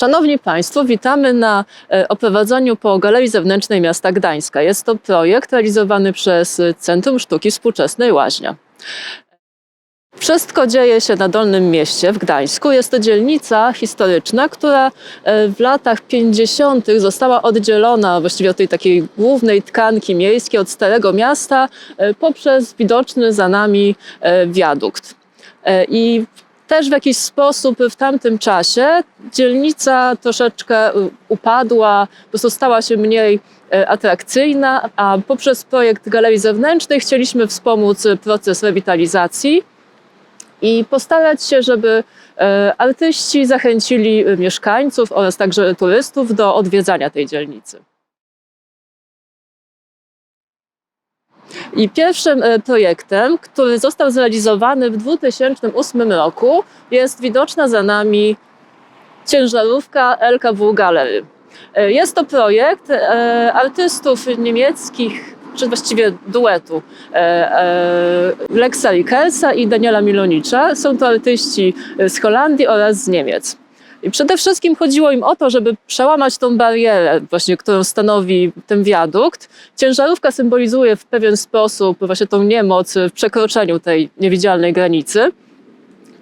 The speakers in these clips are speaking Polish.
Szanowni Państwo, witamy na e, oprowadzeniu po Galerii Zewnętrznej Miasta Gdańska. Jest to projekt realizowany przez Centrum Sztuki Współczesnej Łaźnia. Wszystko dzieje się na Dolnym Mieście w Gdańsku. Jest to dzielnica historyczna, która e, w latach 50. została oddzielona właściwie od tej takiej głównej tkanki miejskiej, od Starego Miasta, e, poprzez widoczny za nami wiadukt. I też w jakiś sposób w tamtym czasie dzielnica troszeczkę y, upadła, po prostu stała się mniej e, atrakcyjna, a poprzez projekt Galerii Zewnętrznej chcieliśmy wspomóc y, proces rewitalizacji i postarać się, żeby artyści zachęcili y, mieszkańców oraz także turystów do odwiedzania tej dzielnicy. I pierwszym e, projektem, który został zrealizowany w 2008 roku, jest widoczna za nami ciężarówka LKW Gallery. E, Jest to projekt e, artystów niemieckich, czy właściwie duetu Lexa Rickelsa i Daniela Milonicza. Są to artyści z Holandii oraz z Niemiec. I przede wszystkim chodziło im o to, żeby przełamać tą barierę, właśnie, którą stanowi ten wiadukt. Ciężarówka symbolizuje w pewien sposób właśnie tą niemoc w przekroczeniu tej niewidzialnej granicy.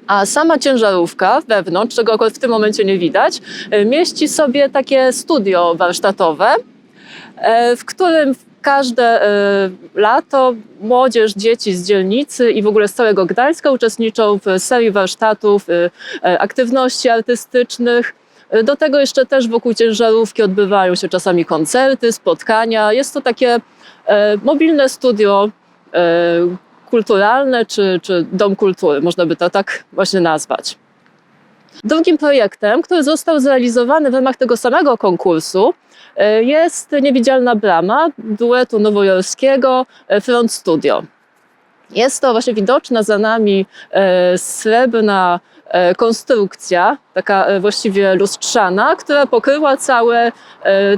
A sama ciężarówka wewnątrz, czego akurat w tym momencie nie widać, e, mieści sobie takie studio warsztatowe, e, w którym każde e, lato młodzież, dzieci z dzielnicy i w ogóle z całego Gdańska uczestniczą w serii warsztatów, e, e, aktywności artystycznych. Do tego jeszcze też wokół ciężarówki odbywają się czasami koncerty, spotkania. Jest to takie mobilne studio kulturalne czy, czy dom kultury, można by to tak właśnie nazwać. Drugim projektem, który został zrealizowany w ramach tego samego konkursu, e, jest Niewidzialna Brama duetu nowojorskiego e, Front Studio. Jest to właśnie widoczna za nami e, srebrna konstrukcja, taka właściwie lustrzana, która pokryła całe,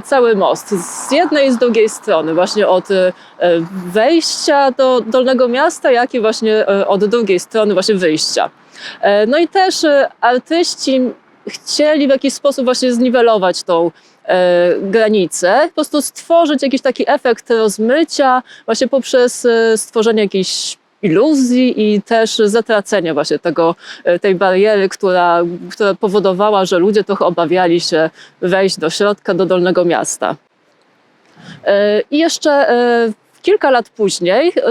cały most z jednej i z drugiej strony, właśnie od wejścia do Dolnego Miasta, jak i właśnie od drugiej strony właśnie wyjścia. E, No i też e, artyści chcieli w jakiś sposób właśnie zniwelować tą e, granicę, po prostu stworzyć jakiś taki efekt rozmycia właśnie poprzez stworzenie jakiejś iluzji i też zatracenia właśnie tego, tej bariery, która, która powodowała, że ludzie trochę obawiali się wejść do środka, do Dolnego Miasta. I jeszcze kilka lat później e,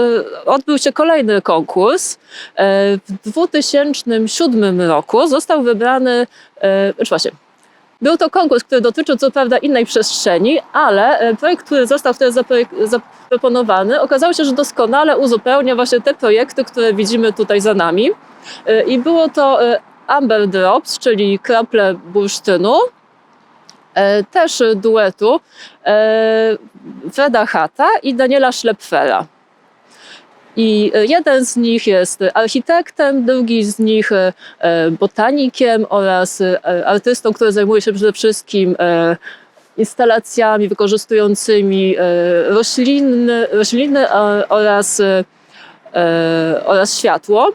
odbył się kolejny konkurs. E, W 2007 roku został wybrany, znaczy właśnie, był to konkurs, który dotyczył co prawda innej przestrzeni, ale e, projekt, który został wtedy zaproponowany, okazało się, że doskonale uzupełnia właśnie te projekty, które widzimy tutaj za nami. I było to Amber Drops, czyli krople bursztynu, też duetu Freda Hata i Daniela Schlepfera. I e, jeden z nich jest architektem, drugi z nich e, e, botanikiem oraz artystą, który zajmuje się przede wszystkim instalacjami wykorzystującymi rośliny, rośliny oraz, oraz światło.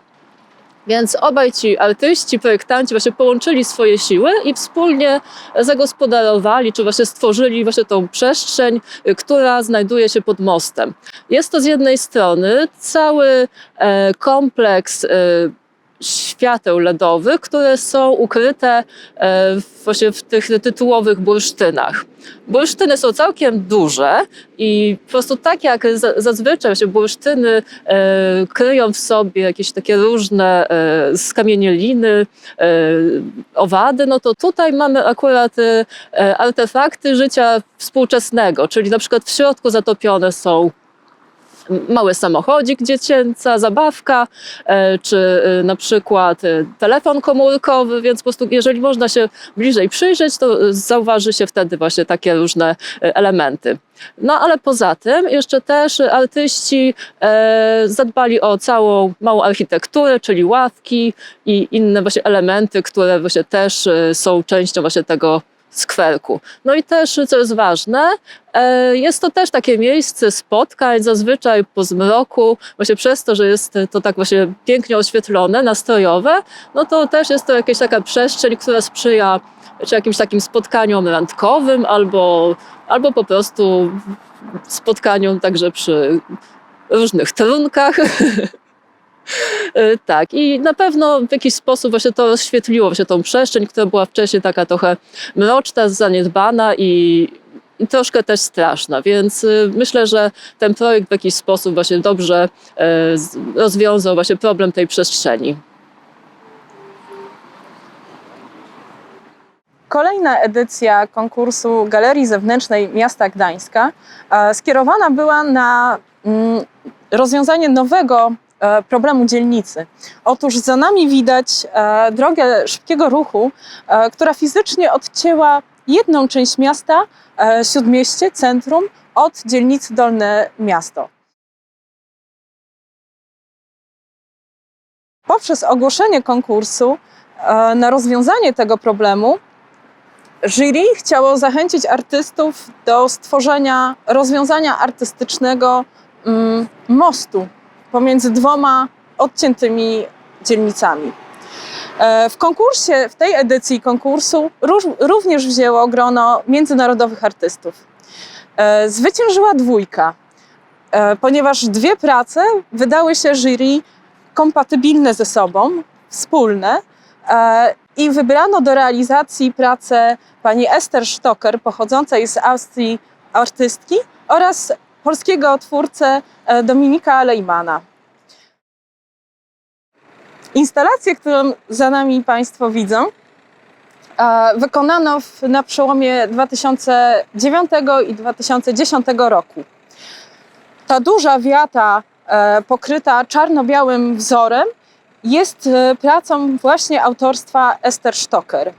Więc obaj ci artyści, projektanci właśnie połączyli swoje siły i wspólnie zagospodarowali, czy właśnie stworzyli właśnie tą przestrzeń, y, która znajduje się pod mostem. Jest to z jednej strony cały e, kompleks e, świateł LEDowych, które są ukryte e, właśnie w tych tytułowych bursztynach. Bursztyny są całkiem duże i po prostu tak jak za- zazwyczaj się bursztyny e, kryją w sobie jakieś takie różne e, skamienieliny, owady, no to tutaj mamy akurat artefakty życia współczesnego, czyli na przykład w środku zatopione są mały samochodzik dziecięca, zabawka, e, czy e, na przykład e, telefon komórkowy, więc po prostu jeżeli można się bliżej przyjrzeć, to zauważy się wtedy właśnie takie różne elementy. No ale poza tym jeszcze też artyści zadbali o całą małą architekturę, czyli ławki i inne właśnie elementy, które właśnie też są częścią właśnie tego skwerku. No i też, co jest ważne, e, jest to też takie miejsce spotkań, zazwyczaj po zmroku, właśnie przez to, że jest to tak właśnie pięknie oświetlone, nastrojowe, no to też jest to jakaś taka przestrzeń, która sprzyja czy jakimś takim spotkaniom randkowym, albo, albo po prostu spotkaniom także przy różnych trunkach. Y, Tak, i na pewno w jakiś sposób właśnie to rozświetliło właśnie tą przestrzeń, która była wcześniej taka trochę mroczna, zaniedbana i, i troszkę też straszna, więc y, myślę, że ten projekt w jakiś sposób właśnie dobrze z- rozwiązał właśnie problem tej przestrzeni. Kolejna edycja konkursu Galerii Zewnętrznej Miasta Gdańska e, skierowana była na mm, rozwiązanie nowego e, problemu dzielnicy. Otóż za nami widać e, drogę szybkiego ruchu, e, która fizycznie odcięła jedną część miasta, e, śródmieście, centrum, od dzielnicy Dolne Miasto. Poprzez ogłoszenie konkursu e, na rozwiązanie tego problemu Jury chciało zachęcić artystów do stworzenia rozwiązania artystycznego mm, mostu pomiędzy dwoma odciętymi dzielnicami. E, W konkursie, w tej edycji konkursu również wzięło grono międzynarodowych artystów. E, Zwyciężyła dwójka, e, ponieważ dwie prace wydały się jury kompatybilne ze sobą, wspólne i wybrano do realizacji pracę pani Ester Stocker, pochodzącej z Austrii artystki oraz polskiego twórcę e, Dominika Lejmana. Instalację, którą za nami Państwo widzą, e, wykonano na przełomie 2009 i 2010 roku. Ta duża wiata e, pokryta czarno-białym wzorem jest pracą właśnie autorstwa Ester Stocker.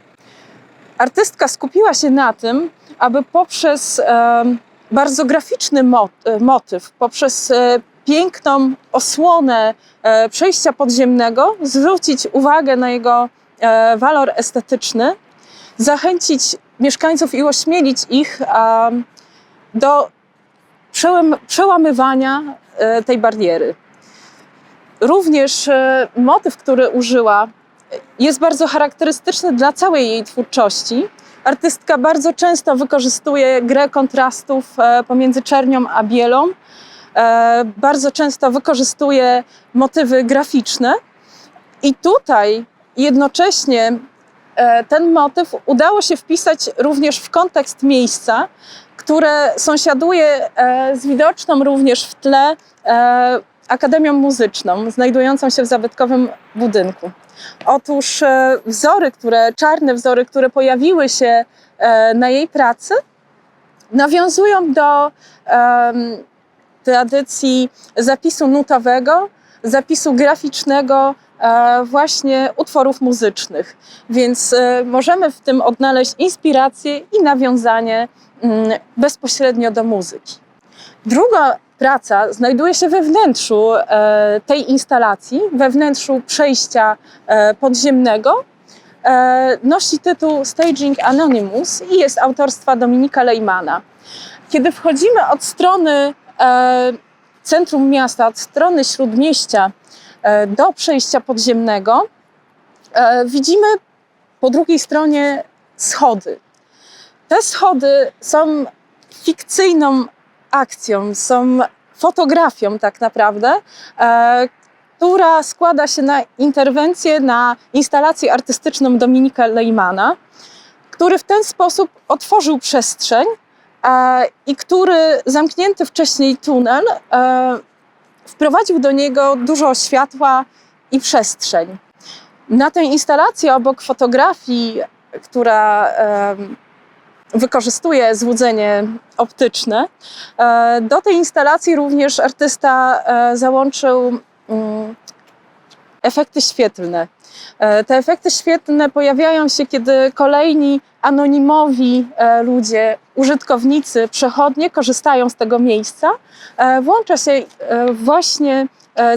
Artystka skupiła się na tym, aby poprzez bardzo graficzny e, motyw, poprzez e, piękną osłonę e, przejścia podziemnego zwrócić uwagę na jego walor estetyczny, zachęcić mieszkańców i ośmielić ich do przełam- przełamywania tej bariery. Również motyw, który użyła, jest bardzo charakterystyczny dla całej jej twórczości. Artystka bardzo często wykorzystuje grę kontrastów e, pomiędzy czernią a bielą. E, Bardzo często wykorzystuje motywy graficzne. I tutaj jednocześnie e, ten motyw udało się wpisać również w kontekst miejsca, które sąsiaduje z widoczną również w tle Akademią Muzyczną, znajdującą się w zabytkowym budynku. Otóż e, wzory, które, czarne wzory, które pojawiły się e, na jej pracy, nawiązują do em, tradycji zapisu nutowego, zapisu graficznego e, właśnie utworów muzycznych. Więc możemy w tym odnaleźć inspirację i nawiązanie mm, bezpośrednio do muzyki. Druga praca znajduje się we wnętrzu e, tej instalacji, we wnętrzu przejścia e, podziemnego. E, nosi tytuł Staging Anonymous i jest autorstwa Dominika Lejmana. Kiedy wchodzimy od strony centrum miasta, od strony śródmieścia do przejścia podziemnego, widzimy po drugiej stronie schody. Te schody są fikcyjną akcją, są fotografią tak naprawdę, e, która składa się na interwencję, na instalację artystyczną Dominika Lejmana, który w ten sposób otworzył przestrzeń e, i który zamknięty wcześniej tunel e, wprowadził do niego dużo światła i przestrzeń. Na tę instalację obok fotografii, która wykorzystuje złudzenie optyczne. E, Do tej instalacji również artysta e, załączył mm, efekty świetlne. E, Te efekty świetlne pojawiają się, kiedy kolejni anonimowi ludzie, użytkownicy, przechodnie korzystają z tego miejsca. Włącza się właśnie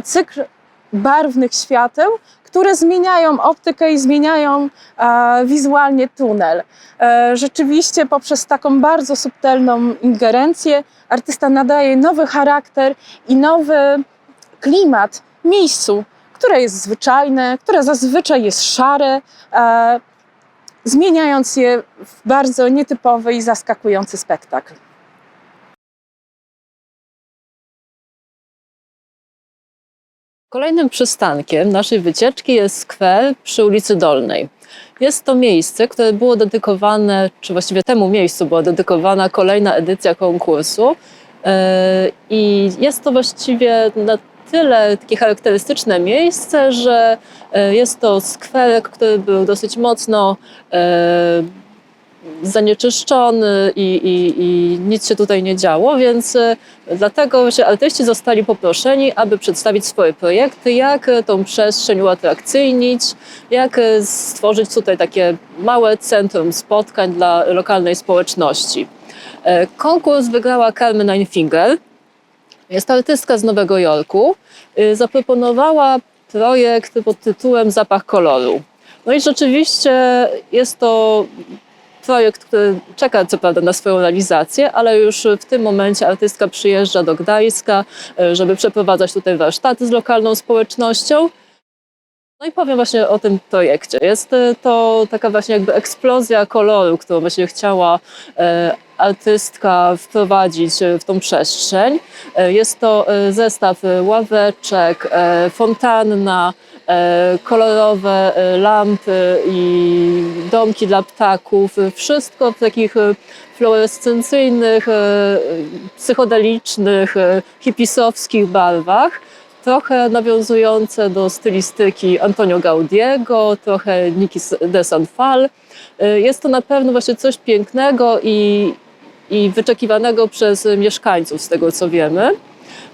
cykl barwnych świateł, które zmieniają optykę i zmieniają e, wizualnie tunel. E, rzeczywiście poprzez taką bardzo subtelną ingerencję artysta nadaje nowy charakter i nowy klimat miejscu, które jest zwyczajne, które zazwyczaj jest szare, e, zmieniając je w bardzo nietypowy i zaskakujący spektakl. Kolejnym przystankiem naszej wycieczki jest skwer przy ulicy Dolnej. Jest to miejsce, które było dedykowane, czy właściwie temu miejscu była dedykowana kolejna edycja konkursu. Yy, I jest to właściwie na tyle takie charakterystyczne miejsce, że yy, jest to skwerek, który był dosyć mocno yy, zanieczyszczony i, i, i nic się tutaj nie działo, więc e, dlatego się artyści zostali poproszeni, aby przedstawić swoje projekty, jak e, tą przestrzeń uatrakcyjnić, jak e, stworzyć tutaj takie małe centrum spotkań dla lokalnej społeczności. Konkurs wygrała Carmen Ninefinger. Jest artystka z Nowego Jorku. Zaproponowała projekt pod tytułem Zapach koloru. No i rzeczywiście jest to projekt, który czeka co prawda na swoją realizację, ale już w tym momencie artystka przyjeżdża do Gdańska, e, żeby przeprowadzać tutaj warsztaty z lokalną społecznością. No i powiem właśnie o tym projekcie. Jest e, to taka właśnie jakby eksplozja koloru, którą właśnie chciała e, artystka wprowadzić w tą przestrzeń. Jest to zestaw ławeczek, fontanna, kolorowe e, lampy i domki dla ptaków. e, Wszystko w takich e, fluorescencyjnych, e, psychodelicznych, e, hipisowskich barwach. Trochę nawiązujące do stylistyki Antonio Gaudiego, trochę Niki de Sanfal. E, Jest to na pewno właśnie coś pięknego i, i wyczekiwanego przez mieszkańców, z tego co wiemy.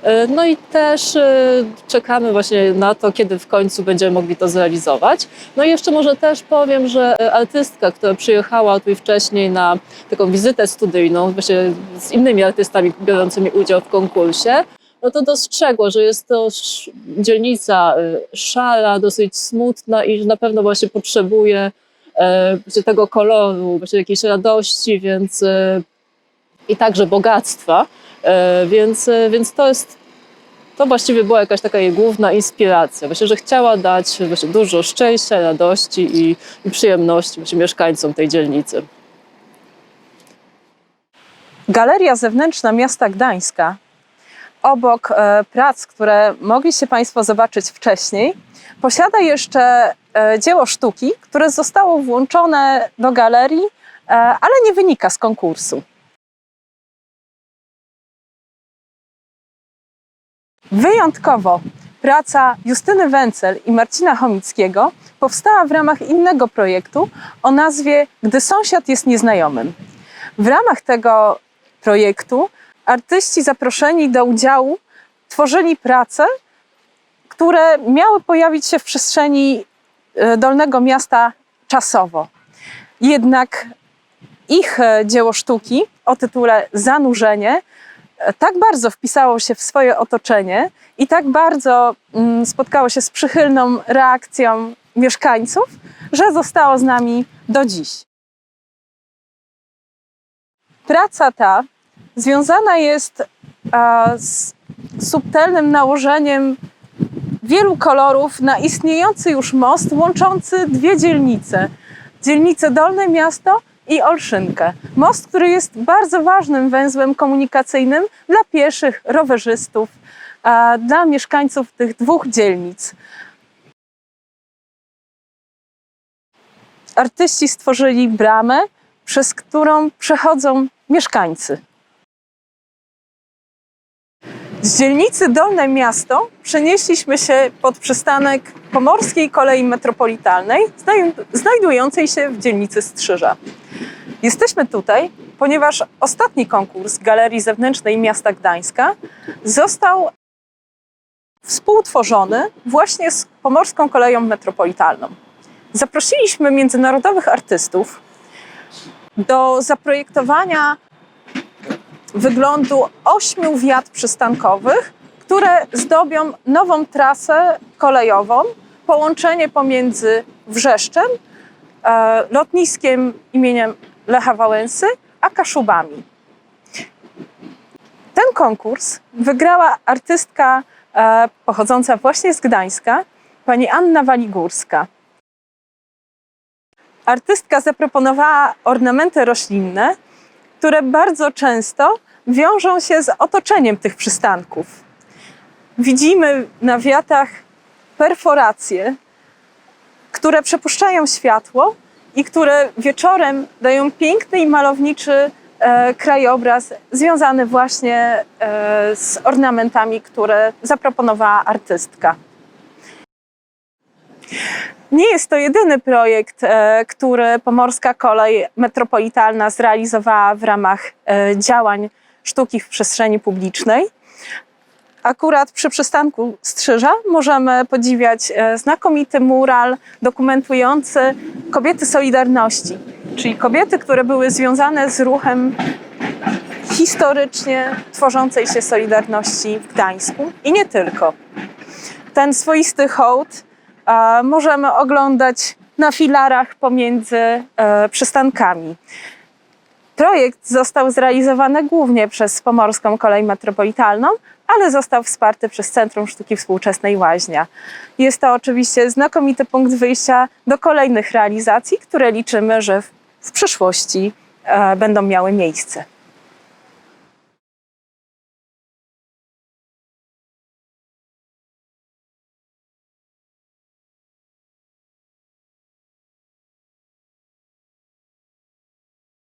E, No i też e, czekamy właśnie na to, kiedy w końcu będziemy mogli to zrealizować. No i jeszcze może też powiem, że e, artystka, która przyjechała tutaj wcześniej na taką wizytę studyjną, właśnie z innymi artystami biorącymi udział w konkursie, no to dostrzegła, że jest to dzielnica szara, dosyć smutna i że na pewno właśnie potrzebuje tego koloru, właśnie jakiejś radości, więc i także bogactwa. E, Więc, e, więc to jest, to właściwie była jakaś taka jej główna inspiracja. Myślę, że chciała dać właśnie dużo szczęścia, radości i, i przyjemności właśnie mieszkańcom tej dzielnicy. Galeria zewnętrzna miasta Gdańska, obok e, prac, które mogliście Państwo zobaczyć wcześniej, posiada jeszcze dzieło sztuki, które zostało włączone do galerii, ale nie wynika z konkursu. Wyjątkowo praca Justyny Wencel i Marcina Chomickiego powstała w ramach innego projektu o nazwie Gdy sąsiad jest nieznajomym. W ramach tego projektu artyści zaproszeni do udziału tworzyli prace, które miały pojawić się w przestrzeni e, Dolnego Miasta czasowo. Jednak ich e, dzieło sztuki o tytule Zanurzenie tak bardzo wpisało się w swoje otoczenie i tak bardzo mm, spotkało się z przychylną reakcją mieszkańców, że zostało z nami do dziś. Praca ta związana jest e, z subtelnym nałożeniem wielu kolorów na istniejący już most łączący dwie dzielnice. Dzielnicę Dolne Miasto i Olszynkę. Most, który jest bardzo ważnym węzłem komunikacyjnym dla pieszych, rowerzystów, dla mieszkańców tych dwóch dzielnic. Artyści stworzyli bramę, przez którą przechodzą mieszkańcy. Z dzielnicy Dolne Miasto przenieśliśmy się pod przystanek Pomorskiej Kolei Metropolitalnej, znaj- znajdującej się w dzielnicy Strzyża. Jesteśmy tutaj, ponieważ ostatni konkurs Galerii Zewnętrznej Miasta Gdańska został współtworzony właśnie z Pomorską Koleją Metropolitalną. Zaprosiliśmy międzynarodowych artystów do zaprojektowania wyglądu ośmiu wiat przystankowych, które zdobią nową trasę kolejową połączenie pomiędzy Wrzeszczem, e, lotniskiem imieniem Lecha Wałęsy, a Kaszubami. Ten konkurs wygrała artystka e, pochodząca właśnie z Gdańska, pani Anna Waligórska. Artystka zaproponowała ornamenty roślinne, które bardzo często wiążą się z otoczeniem tych przystanków. Widzimy na wiatach perforacje, które przepuszczają światło i które wieczorem dają piękny i malowniczy e, krajobraz związany właśnie e, z ornamentami, które zaproponowała artystka. Nie jest to jedyny projekt, e, który Pomorska Kolej Metropolitalna zrealizowała w ramach e, działań sztuki w przestrzeni publicznej. Akurat przy przystanku Strzyża możemy podziwiać e, znakomity mural dokumentujący kobiety Solidarności, czyli kobiety, które były związane z ruchem historycznie tworzącej się Solidarności w Gdańsku i nie tylko. Ten swoisty hołd możemy oglądać na filarach pomiędzy e, przystankami. Projekt został zrealizowany głównie przez Pomorską Kolej Metropolitalną, ale został wsparty przez Centrum Sztuki Współczesnej Łaźnia. Jest to oczywiście znakomity punkt wyjścia do kolejnych realizacji, które liczymy, że w, przyszłości e, będą miały miejsce.